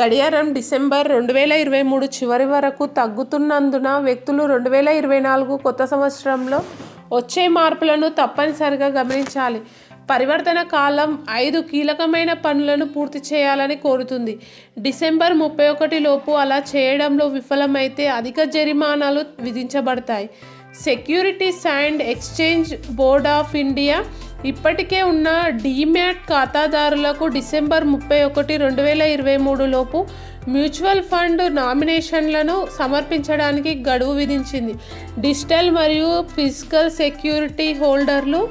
గడియారం డిసెంబర్ రెండు వేల ఇరవై మూడు చివరి వరకు తగ్గుతున్నందున వ్యక్తులు రెండు వేల ఇరవై నాలుగు కొత్త సంవత్సరంలో వచ్చే మార్పులను తప్పనిసరిగా గమనించాలి. పరివర్తన కాలం ఐదు కీలకమైన పనులను పూర్తి చేయాలని కోరుతుంది. డిసెంబర్ ముప్పై ఒకటి లోపు అలా చేయడంలో విఫలమైతే అధిక జరిమానాలు విధించబడతాయి. Securities and Exchange Board of India ఇప్పటికే ఉన్న డీమ్యాట్ ఖాతాదారులకు డిసెంబర్ ముప్పై ఒకటి రెండు వేల ఇరవై మూడు లోపు మ్యూచువల్ ఫండ్ నామినేషన్లను సమర్పించడానికి గడువు విధించింది. డిజిటల్ మరియు ఫిజికల్ సెక్యూరిటీ హోల్డర్లు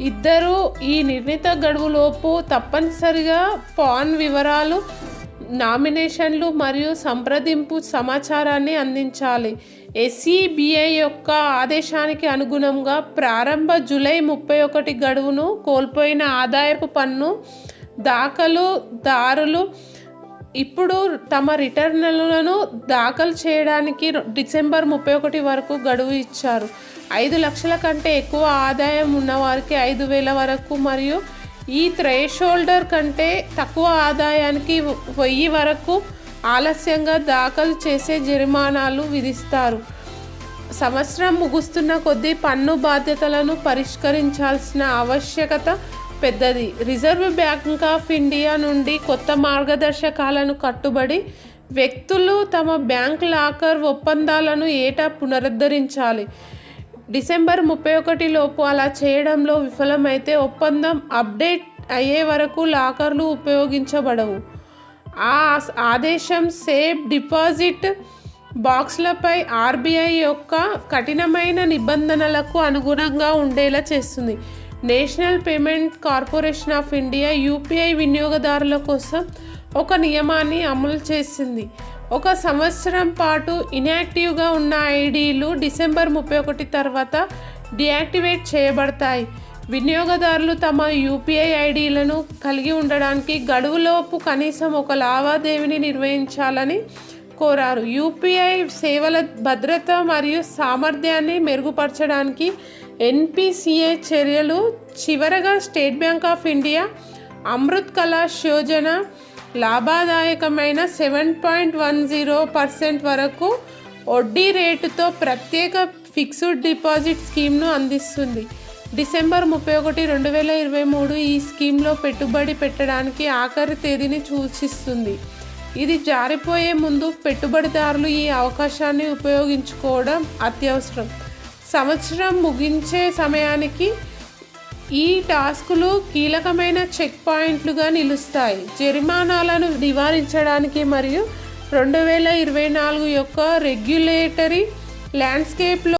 ఇద్దరు ఈ నిర్ణీత గడువులోపు తప్పనిసరిగా పాన్ వివరాలు నామినేషన్లు మరియు సంప్రదింపు సమాచారాన్ని అందించాలి. ఎస్సీబీఐ యొక్క ఆదేశానికి అనుగుణంగా ప్రారంభ జూలై ముప్పై ఒకటి గడువును కోల్పోయిన ఆదాయపు పన్ను దాఖలుదారులు ఇప్పుడు తమ రిటర్నులను దాఖలు చేయడానికి డిసెంబర్ ముప్పై ఒకటి వరకు గడువు ఇచ్చారు. ఐదు లక్షల కంటే ఎక్కువ ఆదాయం ఉన్నవారికి ఐదు వేల వరకు మరియు ఈ థ్రెషోల్డర్ కంటే తక్కువ ఆదాయానికి వెయ్యి వరకు ఆలస్యంగా దాఖలు చేసే జరిమానాలు విధిస్తారు. సంవత్సరం ముగుస్తున్న కొద్దీ పన్ను బాధ్యతలను పరిష్కరించాల్సిన ఆవశ్యకత పెద్దది. రిజర్వ్ బ్యాంక్ ఆఫ్ ఇండియా నుండి కొత్త మార్గదర్శకాలను కట్టుబడి వ్యక్తులు తమ బ్యాంక్ లాకర్ ఒప్పందాలను ఏటా పునరుద్ధరించాలి? డిసెంబర్ ముప్పై ఒకటి లోపు అలా చేయడంలో విఫలమైతే ఒప్పందం అప్డేట్ అయ్యే వరకు లాకర్లు ఉపయోగించబడవు. ఆ ఆదేశం సేఫ్ డిపాజిట్ బాక్స్లపై ఆర్బీఐ యొక్క కఠినమైన నిబంధనలకు అనుగుణంగా ఉండేలా చేస్తుంది. National payment Corporation of India UPI వినియోగదారుల కోసం ఒక నియమాన్ని అమలు చేసింది. ఒక సంవత్సరం పాటు ఇన్యాక్టివ్గా ఉన్న ఐడీలు డిసెంబర్ ముప్పై ఒకటి తర్వాత డియాక్టివేట్ చేయబడతాయి. వినియోగదారులు తమ యూపీఐ ఐడీలను కలిగి ఉండడానికి గడువులోపు కనీసం ఒక లావాదేవీని నిర్వహించాలని కోరారు. యూపీఐ సేవల భద్రత మరియు సామర్థ్యాన్ని మెరుగుపరచడానికి ఎన్పిసిఏ చర్యలు చివరగా State Bank of India Amrit Kalash Yojana లాభదాయకమైన seven point one zero percent వరకు వడ్డీ రేటుతో ప్రత్యేక ఫిక్స్డ్ డిపాజిట్ స్కీమ్ను అందిస్తుంది. డిసెంబర్ ముప్పై ఒకటి రెండు వేల ఇరవై మూడు ఈ స్కీమ్లో పెట్టుబడి పెట్టడానికి ఆఖరి తేదీని సూచిస్తుంది. ఇది జారిపోయే ముందు పెట్టుబడిదారులు ఈ అవకాశాన్ని ఉపయోగించుకోవడం అత్యవసరం. సంవత్సరం ముగించే సమయానికి ఈ టాస్కులు కీలకమైన చెక్ పాయింట్లుగా నిలుస్తాయి. జరిమానాలను నివారించడానికి మరియు రెండు వేల ఇరవై నాలుగు యొక్క రెగ్యులేటరీ ల్యాండ్స్కేప్లో